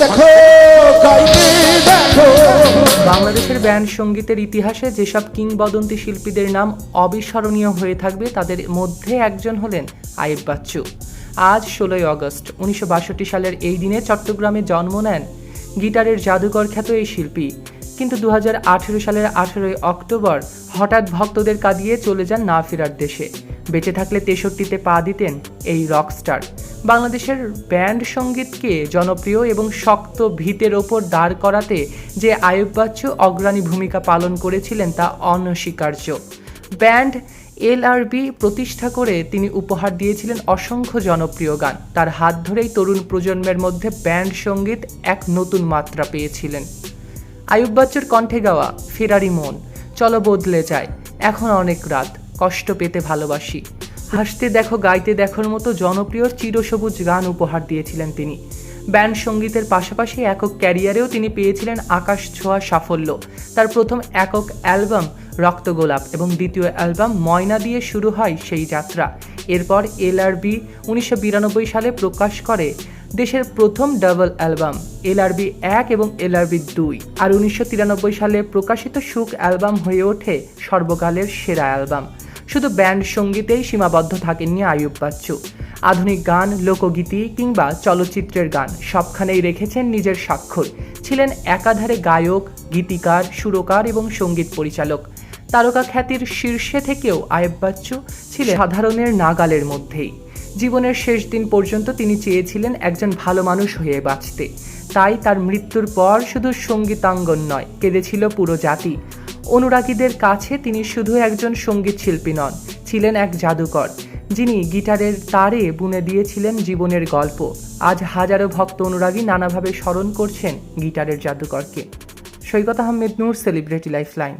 দেখো দেখো। বাংলাদেশের ব্যান্ড সঙ্গীতের ইতিহাসে যেসব কিংবদন্তি শিল্পীদের নাম অবিস্মরণীয় হয়ে থাকবে তাদের মধ্যে একজন হলেন আইব বাচ্চু। আজ ষোলোই আগস্ট উনিশশো বাষট্টি সালের এই দিনে চট্টগ্রামে জন্ম নেন। গিটারের জাদুকর খ্যাত এই শিল্পী। কিন্তু দু হাজার আঠেরো সালের আঠেরোই অক্টোবর হঠাৎ ভক্তদের কাঁদিয়ে চলে যান না ফেরার দেশে। বেঁচে থাকলে তেষট্টিতে পা দিতেন এই রকস্টার। বাংলাদেশের ব্যান্ড সঙ্গীতকে জনপ্রিয় এবং শক্ত ভিতের ওপর দাঁড় করাতে যে আয়ুব বাচ্চু অগ্রণী ভূমিকা পালন করেছিলেন তা অনস্বীকার্য। ব্যান্ড এলআরবি প্রতিষ্ঠা করে তিনি উপহার দিয়েছিলেন অসংখ্য জনপ্রিয় গান। তার হাত ধরেই তরুণ প্রজন্মের মধ্যে ব্যান্ড সংগীত এক নতুন মাত্রা পেয়েছিলেন। আয়ুব বাচ্চুর কণ্ঠে গাওয়া ফেরারি মন, চলো বদলে যায় এখন অনেক রাত, কষ্ট পেতে ভালোবাসি। হাসতে দেখো, গাইতে দেখোর মতো জনপ্রিয় চিরসবুজ গান উপহার দিয়েছিলেন তিনি। ব্যান্ড সঙ্গীতের পাশাপাশি একক ক্যারিয়ারেও তিনি পেয়েছিলেন আকাশ ছোঁয়া সাফল্য। তার প্রথম একক অ্যালবাম রক্তগোলাপ এবং দ্বিতীয় অ্যালবাম ময়না দিয়ে শুরু হয় সেই যাত্রা। এরপর এলআরবি উনিশশো বিরানব্বই সালে প্রকাশ করে দেশের প্রথম ডাবল অ্যালবাম, এলআরবি এক এবং এলআরবি দুই। আর উনিশশো তিরানব্বই সালে প্রকাশিত সুখ অ্যালবাম হয়ে ওঠে সর্বকালের সেরা অ্যালবাম। শুধু ব্যান্ড সঙ্গীতেই সীমাবদ্ধ থাকেননি আয়ুব বাচ্চু। আধুনিক গান, লোকগীতি কিংবা চলচ্চিত্রের গান সবখানেই রেখেছেন নিজের স্বাক্ষর। ছিলেন একাধারে গায়ক, গীতিকার, সুরকার এবং সংগীত পরিচালক। তারকা খ্যাতির শীর্ষে থেকেও আয়ুব বাচ্চু ছিলেন সাধারণের নাগালের মধ্যেই। জীবনের শেষ দিন পর্যন্ত তিনি চেয়েছিলেন একজন ভালো মানুষ হয়ে বাঁচতে। তাই তার মৃত্যুর পর শুধু সঙ্গীতাঙ্গন নয়, কেঁদেছিল পুরো জাতি। অনুরাগীদের কাছে তিনি শুধু একজন সংগীত শিল্পী নন, ছিলেন এক জাদুকর, যিনি গিটারের তারে বুনে দিয়েছিলেন জীবনের গল্প। আজ হাজারো ভক্ত অনুরাগী নানাভাবে স্মরণ করছেন গিটারের জাদুকরকে। Saikat Ahmed Noor celebrity lifeline